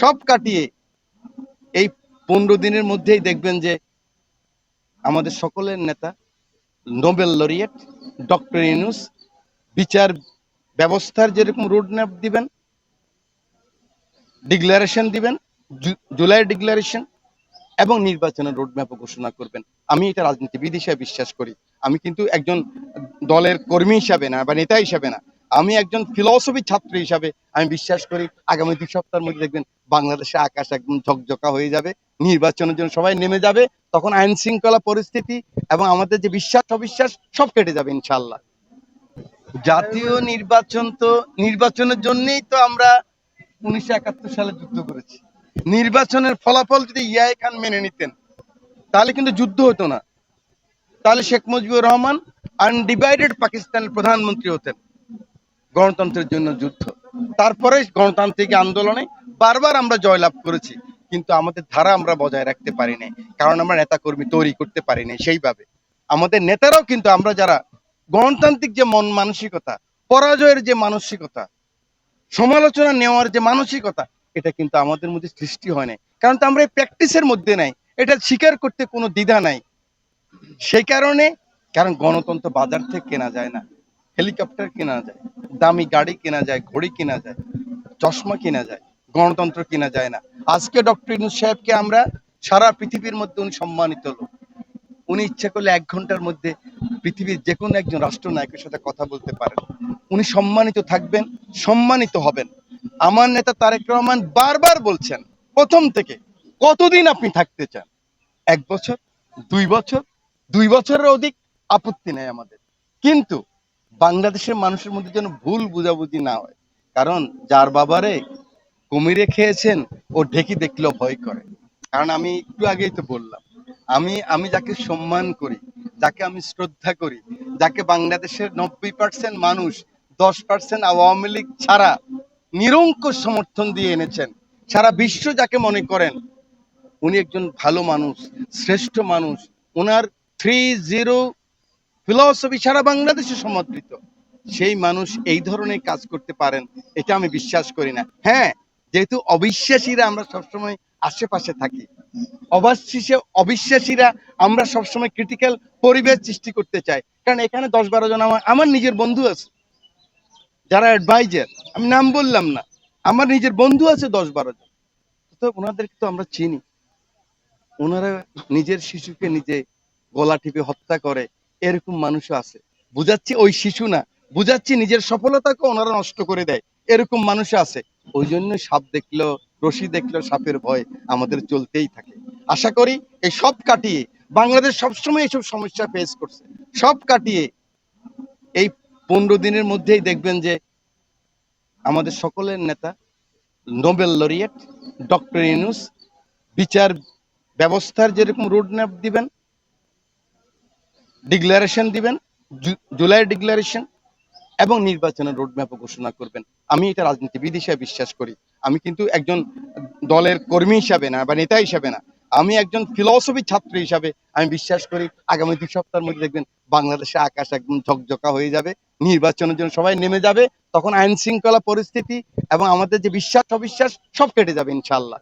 সব কাটিয়ে এই পনেরো দিনের মধ্যেই দেখবেন যে আমাদের সকলের নেতা, নোবেল লরিয়েট, ডক্টর ইউনুস, বিচার ব্যবস্থার যেরকম রোডম্যাপ দিবেন, ডিক্লারেশন দিবেন জুলাই ডিক্লারেশন এবং নির্বাচনের রোডম্যাপও ঘোষণা করবেন। আমি এটা রাজনীতিবিদ হিসেবে বিশ্বাস করি। আমি কিন্তু একজন দলের কর্মী হিসাবে না বা নেতা হিসাবে না। আমি একজন ফিলসফি ছাত্র হিসাবে আমি বিশ্বাস করি আগামী দুই সপ্তাহের মধ্যে দেখবেন বাংলাদেশে আকাশ একদম ঝকঝকা হয়ে যাবে, নির্বাচনের জন্য সবাই নেমে যাবে, তখন আইন শৃঙ্খলা পরিস্থিতি এবং আমাদের যে বিশ্বাস, অবিশ্বাস সব কেটে যাবে ইনশাল্লাহ জাতীয় নির্বাচন তো, নির্বাচনের জন্যই তো আমরা উনিশশো একাত্তর সালে যুদ্ধ করেছি। নির্বাচনের ফলাফল যদি ইয়াই খান মেনে নিতেন, তাহলে কিন্তু যুদ্ধ হতো না। তাহলে শেখ মুজিবুর রহমান আনডিভাইডেড পাকিস্তানের প্রধানমন্ত্রী হতেন। গণতন্ত্রের জন্য যুদ্ধ। তারপরে গণতান্ত্রিক আন্দোলনে বারবার আমরা জয়লাভ করেছি, কিন্তু আমাদের ধারা আমরা বজায় রাখতে পারি নাই, কারণ আমরা নেতাকর্মী তৈরি করতে পারি নাই সেইভাবে। আমাদের নেতারাও কিন্তু আমরা যারা গণতান্ত্রিক যে মন মানসিকতা, পরাজয়ের যে মানসিকতা, সমালোচনা নেওয়ার যে মানসিকতা, এটা কিন্তু আমাদের মধ্যে সৃষ্টি হয় নাই। কারণ তো আমরা এই প্র্যাকটিসের মধ্যে নাই, এটা স্বীকার করতে কোনো দ্বিধা নাই। সেই কারণে, কারণ গণতন্ত্র বাজার থেকে কেনা যায় না, হেলিকপ্টার কেনা যায় দামি গাড়ি কেনা যায়, ঘড়ি কেনা যায়, চশমা কেনা যায়, গণতন্ত্র কেনা যায় না। আজকে ডক্টর ইনুস সাহেবকে আমরা সারা পৃথিবীর মধ্যে উনি সম্মানিত লোক। উনি ইচ্ছা করলে এক ঘণ্টার মধ্যে পৃথিবীর যে কোনো একজন রাষ্ট্রনায়কের সাথে কথা বলতে পারেন। উনি সম্মানিত থাকবেন, সম্মানিত হবেন। আমার নেতা তারেক রহমান বারবার বলছেন, প্রথম থেকে, কতদিন আপনি থাকতে চান? এক বছর, দুই বছর, দুই বছরের অধিক আপত্তি নেই আমাদের। কিন্তু বাংলাদেশের মানুষের মধ্যে যেন ভুল বুঝাবুঝি না হয়। কারণ যার বাবারে কুমিরে খেয়েছেন, ও ঢেকি দেখলেও ভয় করে। কারণ আমি একটু আগেই তো বললাম, আমি আমি যাকে সম্মান করি, যাকে আমি শ্রদ্ধা করি, যাকে বাংলাদেশের নব্বই পার্সেন্ট মানুষ, দশ পার্সেন্ট আওয়ামী লীগ ছাড়া নিরঙ্কুশ সমর্থন দিয়ে এনেছেন, সারা বিশ্ব যাকে মনে করেন, উনি একজন ভালো মানুষ, শ্রেষ্ঠ মানুষ ওনার থ্রি জিরো ফিলসফি সারা বাংলাদেশে সমর্থিত। সেই মানুষ এই ধরনের কাজ করতে পারেন, এটা আমি বিশ্বাস করি না। হ্যাঁ যেহেতু অবিশ্বাসীরা আমরা সবসময় আশেপাশে থাকি অবাশ্বাসী অবিশ্বাসীরা আমরা সবসময় ক্রিটিক্যাল পরিবেশ সৃষ্টি করতে চাই। কারণ এখানে দশ বারো জন আমার আমার নিজের বন্ধু আছে, যারা অ্যাডভাইজার আমি নাম বললাম না, আমার নিজের বন্ধু আছে দশ বারো জন। তো ওনাদেরকে তো আমরা চিনি। ওনারা নিজের শিশুকে নিজে গলা টিপে হত্যা করে এরকম মানুষও আছে। বুঝাচ্ছি ওই শিশু না, বুঝাচ্ছি নিজের সফলতাকে ওনারা নষ্ট করে দেয়, এরকম মানুষ আছে। ওই জন্য সাপ দেখল, রশি দেখল, সাপের ভয় আমাদের চলতেই থাকে। আশা করি এই সব কাটিয়ে বাংলাদেশ সবসময় এইসব সমস্যা ফেস করছে। সব কাটিয়ে এই পনেরো দিনের মধ্যেই দেখবেন যে আমাদের সকলের নেতা, নোবেল লরিয়েট, ডক্টর ইউনুস, বিচার ব্যবস্থার যেরকম রোডম্যাপ দিবেন ডিক্লারেশন দিবেন, জু- জুলাই ডিক্লারেশন এবং নির্বাচনের রোডম্যাপও ঘোষণা করবেন। আমি এটা রাজনীতিবিদ হিসেবে বিশ্বাস করি। আমি কিন্তু একজন দলের কর্মী হিসাবে না বা নেতা হিসাবে না। আমি একজন ফিলসফি ছাত্র হিসাবে আমি বিশ্বাস করি, আগামী দুই সপ্তাহের মধ্যে দেখবেন বাংলাদেশে আকাশ একদম ঝকঝকা হয়ে যাবে, নির্বাচনের জন্য সবাই নেমে যাবে, তখন আইন শৃঙ্খলা পরিস্থিতি এবং আমাদের যে বিশ্বাস, অবিশ্বাস সব কেটে যাবে ইনশাল্লাহ